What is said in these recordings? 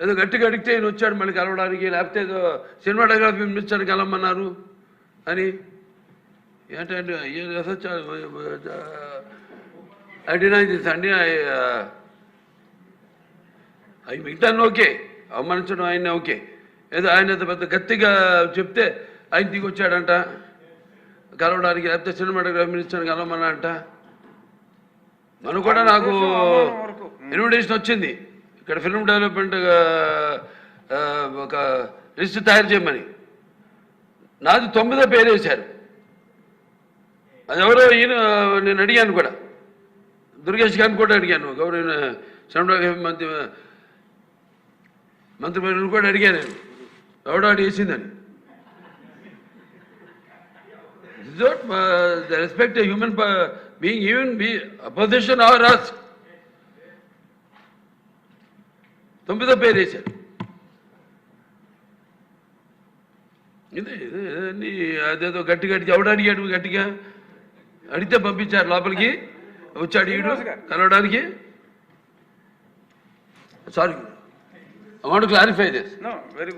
ఏదో గట్టిగా అడిగితే ఈయన వచ్చాడు మళ్ళీ కలవడానికి లేకపోతే ఏదో సినిమాటోగ్రఫీ మినిస్టర్ కలవమన్నారు అని. ఏంటంటే దిస్ అండి అవి మిగతాన్ని ఓకే అవమానించడం ఆయన ఓకే. ఏదో ఆయన పెద్ద గట్టిగా చెప్తే ఆయన దిగి వచ్చాడంట. కలవడానికి లేకపోతే సినిమాటోగ్రఫీ మినిస్టర్ కలవమన్నా అంట మనం కూడా నాకు ఇన్విటేషన్ వచ్చింది. ఇక్కడ ఫిల్మ్ డెవలప్మెంట్ ఒక లిస్ట్ తయారు చేయమని. నాది తొమ్మిదో పేరు వేశారు అది ఎవరో ఈయన నేను అడిగాను కూడా. దుర్గేష్ గారిని కూడా అడిగాను. గౌరవ సినిమాటోగ్రఫీ మంత్రి మంత్రి కూడా అడిగాను నేను. ఎవడో అడి వేసిందని. Respect human being even be opposition or us తొమ్మిదో పేరు వేశారు. ఇదే అదేదో గట్టి గట్టి ఎవడు అడిగాడు గట్టిగా? అడిగితే పంపించారు లోపలికి. వచ్చాడు ఈడు కలవడానికి. Sorry I want clarify this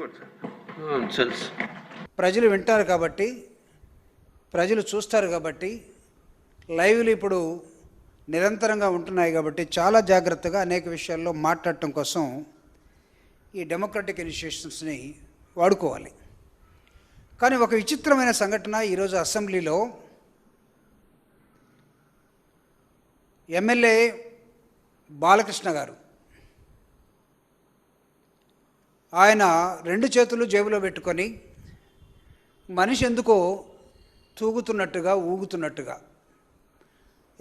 good, sir. Sense ప్రజలు వింటారు కాబట్టి ప్రజలు చూస్తారు కాబట్టి లైవ్లు ఇప్పుడు నిరంతరంగా ఉంటున్నాయి కాబట్టి చాలా జాగ్రత్తగా అనేక విషయాల్లో మాట్లాడటం కోసం ఈ డెమోక్రటిక్ ఇనిషియేషన్స్ని వాడుకోవాలి. కానీ ఒక విచిత్రమైన సంఘటన ఈరోజు అసెంబ్లీలో ఎమ్మెల్యే బాలకృష్ణ గారు. ఆయన రెండు చేతులు జేబులో పెట్టుకొని మనిషి ఎందుకో తూగుతున్నట్టుగా ఊగుతున్నట్టుగా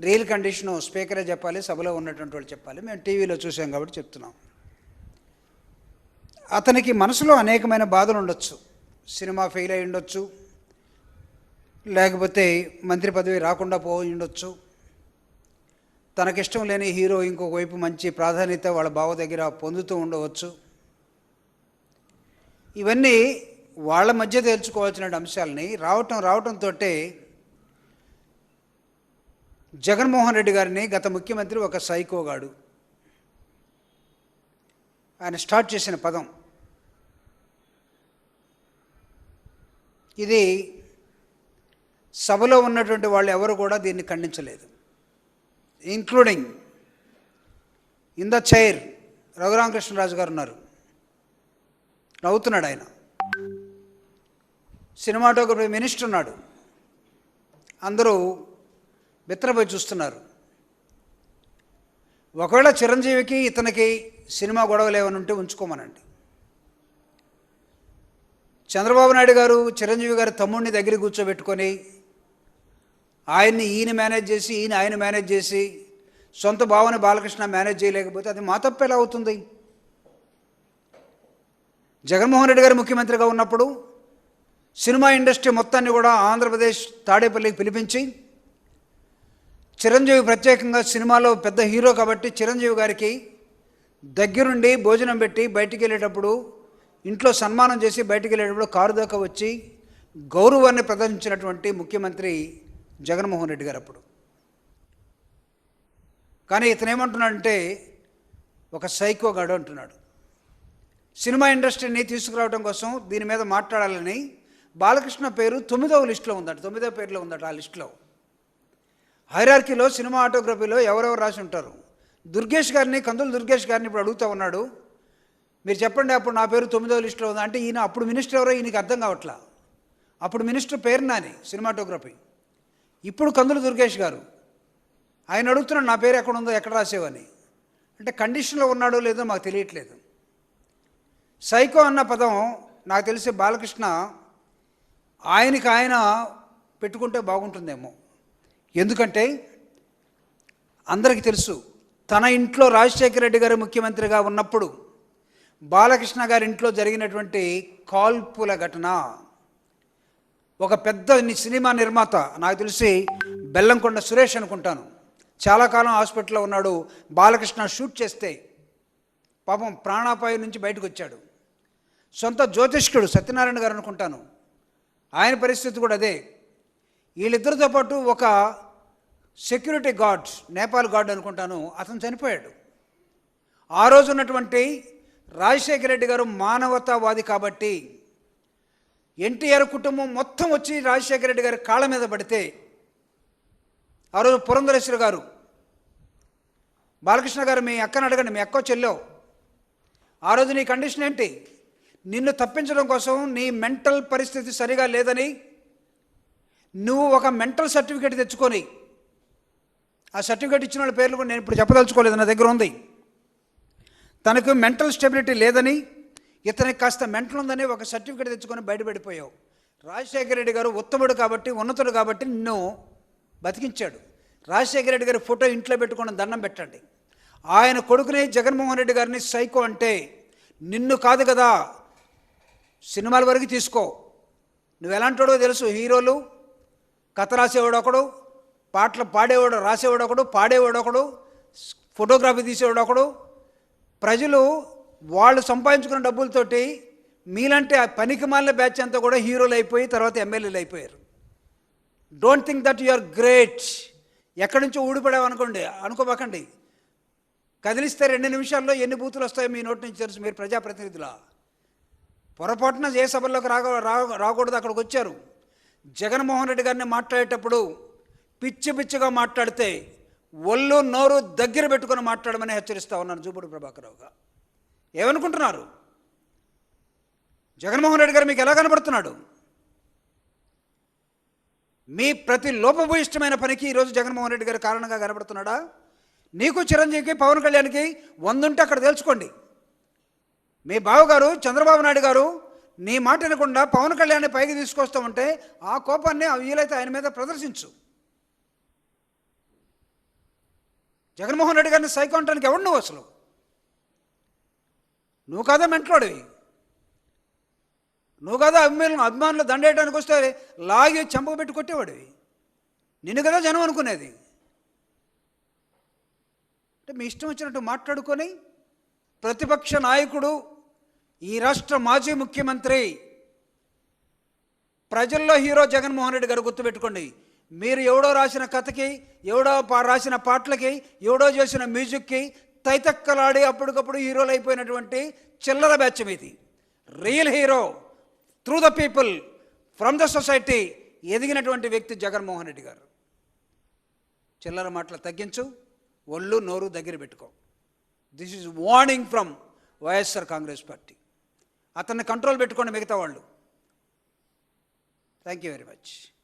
రియల్ కండిషను స్పీకరే చెప్పాలి సభలో ఉన్నటువంటి వాళ్ళు చెప్పాలి మేము టీవీలో చూసాం కాబట్టి చెప్తున్నాం. అతనికి మనసులో అనేకమైన బాధలు ఉండొచ్చు. సినిమా ఫెయిల్ అయి ఉండొచ్చు. లేకపోతే మంత్రి పదవి రాకుండా పోయి ఉండొచ్చు. తనకిష్టం లేని హీరో ఇంకొక వైపు మంచి ప్రాధాన్యత వాళ్ళ బావ దగ్గర పొందుతూ ఉండవచ్చు. ఇవన్నీ వాళ్ళ మధ్య తేల్చుకోవాల్సిన అంశాలని రావటం రావటంతో జగన్మోహన్ రెడ్డి గారిని గత ముఖ్యమంత్రి ఒక సైకోగాడు. ఆయన స్టార్ట్ చేసిన పదం. ఇది సభలో ఉన్నటువంటి వాళ్ళు ఎవరు కూడా దీన్ని ఖండించలేదు. Including in the chair Raghuramakrishnaraju గారు ఉన్నారు. నవ్వుతున్నాడు ఆయన. సినిమాటోగ్రఫీ మినిస్టర్ ఉన్నాడు. అందరూ బిత్రపోయి చూస్తున్నారు. ఒకవేళ చిరంజీవికి ఇతనికి సినిమా గొడవలు ఏమైనా ఉంటే ఉంచుకోమనండి. చంద్రబాబు నాయుడు గారు చిరంజీవి గారి తమ్ముడిని దగ్గర కూర్చోబెట్టుకొని ఆయన్ని ఈయన మేనేజ్ చేసి ఈయన ఆయన మేనేజ్ చేసి సొంత భావన బాలకృష్ణ మేనేజ్ చేయలేకపోతే అది మా తప్పు ఎలా అవుతుంది? జగన్మోహన్ రెడ్డి గారు ముఖ్యమంత్రిగా ఉన్నప్పుడు సినిమా ఇండస్ట్రీ మొత్తాన్ని కూడా ఆంధ్రప్రదేశ్ తాడేపల్లికి పిలిపించి చిరంజీవి ప్రత్యేకంగా సినిమాలో పెద్ద హీరో కాబట్టి చిరంజీవి గారికి దగ్గరుండి భోజనం పెట్టి బయటికి వెళ్ళేటప్పుడు ఇంట్లో సన్మానం చేసి బయటికి వెళ్ళేటప్పుడు కారు దాకా వచ్చి గౌరవాన్ని ప్రదర్శించినటువంటి ముఖ్యమంత్రి జగన్మోహన్ రెడ్డి గారు అప్పుడు. కానీ ఇతను ఏమంటున్నాడంటే ఒక సైకోగాడు అంటున్నాడు. సినిమా ఇండస్ట్రీని తీసుకురావడం కోసం దీని మీద మాట్లాడాలని బాలకృష్ణ పేరు తొమ్మిదవ లిస్టులో ఉందట తొమ్మిదవ పేరులో ఉందట ఆ లిస్టులో. హైరార్కీలో సినిమా ఆటోగ్రఫీలో ఎవరెవరు రాసి ఉంటారు? దుర్గేష్ గారిని కందులు దుర్గేష్ గారిని ఇప్పుడు అడుగుతూ ఉన్నాడు. మీరు చెప్పండి అప్పుడు నా పేరు తొమ్మిదవ లిస్టులో ఉంది? అంటే ఈయన అప్పుడు మినిస్టర్ ఎవరో ఈయనకి అర్థం కావట్లా. అప్పుడు మినిస్టర్ పేరు నాని సినిమాటోగ్రఫీ. ఇప్పుడు కందుల దుర్గేష్ గారు ఆయన అడుగుతున్నాడు నా పేరు ఎక్కడ ఉందో ఎక్కడ రాసేవని. అంటే కండిషన్లో ఉన్నాడో లేదో మాకు తెలియట్లేదు. సైకో అన్న పదం నాకు తెలిసి బాలకృష్ణ ఆయనకి ఆయన పెట్టుకుంటే బాగుంటుందేమో. ఎందుకంటే అందరికీ తెలుసు తన ఇంట్లో రాజశేఖర రెడ్డి గారు ముఖ్యమంత్రిగా ఉన్నప్పుడు బాలకృష్ణ గారి ఇంట్లో జరిగినటువంటి కాల్పుల ఘటన. ఒక పెద్ద సినిమా నిర్మాత నాకు తెలిసి బెల్లంకొండ సురేష్ అనుకుంటాను. చాలా కాలం హాస్పిటల్లో ఉన్నాడు బాలకృష్ణ షూట్ చేస్తే పాపం ప్రాణాపాయం నుంచి బయటకు వచ్చాడు. సొంత జ్యోతిష్కుడు సత్యనారాయణ గారు అనుకుంటాను. ఆయన పరిస్థితి కూడా అదే. వీళ్ళిద్దరితో పాటు ఒక సెక్యూరిటీ గార్డ్ నేపాల్ గార్డ్ అనుకుంటాను అతను చనిపోయాడు. ఆ రోజు ఉన్నటువంటి రాజశేఖర రెడ్డి గారు మానవతావాది కాబట్టి ఎన్టీఆర్ కుటుంబం మొత్తం వచ్చి రాజశేఖర రెడ్డి గారి కాళ్ళ మీద పడితే ఆ రోజు పురంధరేశ్వరి గారు బాలకృష్ణ గారు మీ అక్కను అడగండి మీ అక్క చెల్లో ఆ రోజు నీ కండిషన్ ఏంటి? నిన్ను తప్పించడం కోసం నీ మెంటల్ పరిస్థితి సరిగా లేదని నువ్వు ఒక మెంటల్ సర్టిఫికేట్ తెచ్చుకొని ఆ సర్టిఫికేట్ ఇచ్చిన వాళ్ళ పేర్లు కూడా నేను ఇప్పుడు చెప్పదలుచుకోలేదు నా దగ్గర ఉంది. తనకు మెంటల్ స్టెబిలిటీ లేదని ఇతనికి కాస్త మెంటల్ ఉందని ఒక సర్టిఫికేట్ తెచ్చుకొని బయటపడిపోయావు. రాజశేఖర రెడ్డి గారు ఉత్తముడు కాబట్టి ఉన్నతుడు కాబట్టి నిన్ను బతికించాడు. రాజశేఖర రెడ్డి గారి ఫోటో ఇంట్లో పెట్టుకొని దండం పెట్టండి. ఆయన కొడుకుని జగన్మోహన్ రెడ్డి గారిని సైకో అంటే నిన్ను కాదు కదా సినిమాల వరకు తీసుకో. నువ్వు ఎలాంటోడో తెలుసు హీరోలు కథ రాసేవాడు ఒకడు పాటలు పాడేవాడు రాసేవాడు ఒకడు పాడేవాడు ఒకడు ఫోటోగ్రఫీ తీసేవాడు ఒకడు ప్రజలు వాళ్ళు సంపాదించుకున్న డబ్బులతోటి మీలంటే ఆ పనికి మాలిన బ్యాచ్ అంతా కూడా హీరోలు అయిపోయి తర్వాత ఎమ్మెల్యేలు అయిపోయారు. Don't think that you are great ఎక్కడి నుంచో ఊడిపడావు అనుకోండి అనుకోబాకండి. కదిలిస్తే రెండు నిమిషాల్లో ఎన్ని బూతులు వస్తాయో మీ నోటి నుంచి తెలుసు మీరు ప్రజాప్రతినిధుల. పొరపాటున ఏ సభల్లోకి రాగ రాకూడదు అక్కడికి వచ్చారు. జగన్మోహన్ రెడ్డి గారిని మాట్లాడేటప్పుడు పిచ్చి పిచ్చిగా మాట్లాడితే ఒళ్ళు నోరు దగ్గర పెట్టుకొని మాట్లాడమని హెచ్చరిస్తా ఉన్నాను జూపుడు ప్రభాకరావుగా ఏమనుకుంటున్నారు? జగన్మోహన్ రెడ్డి గారు మీకు ఎలా కనబడుతున్నాడు? మీ ప్రతి లోపభూయిష్టమైన పనికి ఈరోజు జగన్మోహన్ రెడ్డి గారు కారణంగా కనబడుతున్నాడా? నీకు చిరంజీవికి పవన్ కళ్యాణ్కి వందుంటే అక్కడ తెలుసుకోండి మీ బావగారు చంద్రబాబు నాయుడు గారు నీ మాట వినకుండా పవన్ కళ్యాణ్ని పైకి తీసుకొస్తామంటే ఆ కోపాన్ని ఆ వీలైతే ఆయన మీద ప్రదర్శించు. జగన్మోహన్ రెడ్డి గారిని సైకో అంటానికి ఎవడు నువ్వు అసలు? నువ్వు కాదా మెంట్లోడివి? నువ్వు కదా అభిమానులు అభిమానులు దండేయడానికి వస్తే లాగి చెంప పెట్టి కొట్టేవాడివి? నిన్ను కదా జనం అనుకునేది. అంటే మీ ఇష్టం వచ్చినట్టు మాట్లాడుకొని ప్రతిపక్ష నాయకుడు ఈ రాష్ట్ర మాజీ ముఖ్యమంత్రి ప్రజల్లో హీరో జగన్మోహన్ రెడ్డి గారు గుర్తుపెట్టుకోండి. మీరు ఎవడో రాసిన కథకి ఎవడో పా- రాసిన పాటలకి ఎవడో చేసిన మ్యూజిక్కి తైతక్కలాడి అప్పటికప్పుడు హీరోలు అయిపోయినటువంటి చిల్లర బ్యాచ్ ఇది real hero through the people from the society ఎదిగినటువంటి వ్యక్తి జగన్మోహన్ రెడ్డి గారు. చిల్లర మాటలు తగ్గించు ఒళ్ళు నోరు దగ్గర పెట్టుకో. This is warning from YSR Congress Party. అతన్ని కంట్రోల్ పెట్టుకోండి మిగతా వాళ్ళు. Thank you very much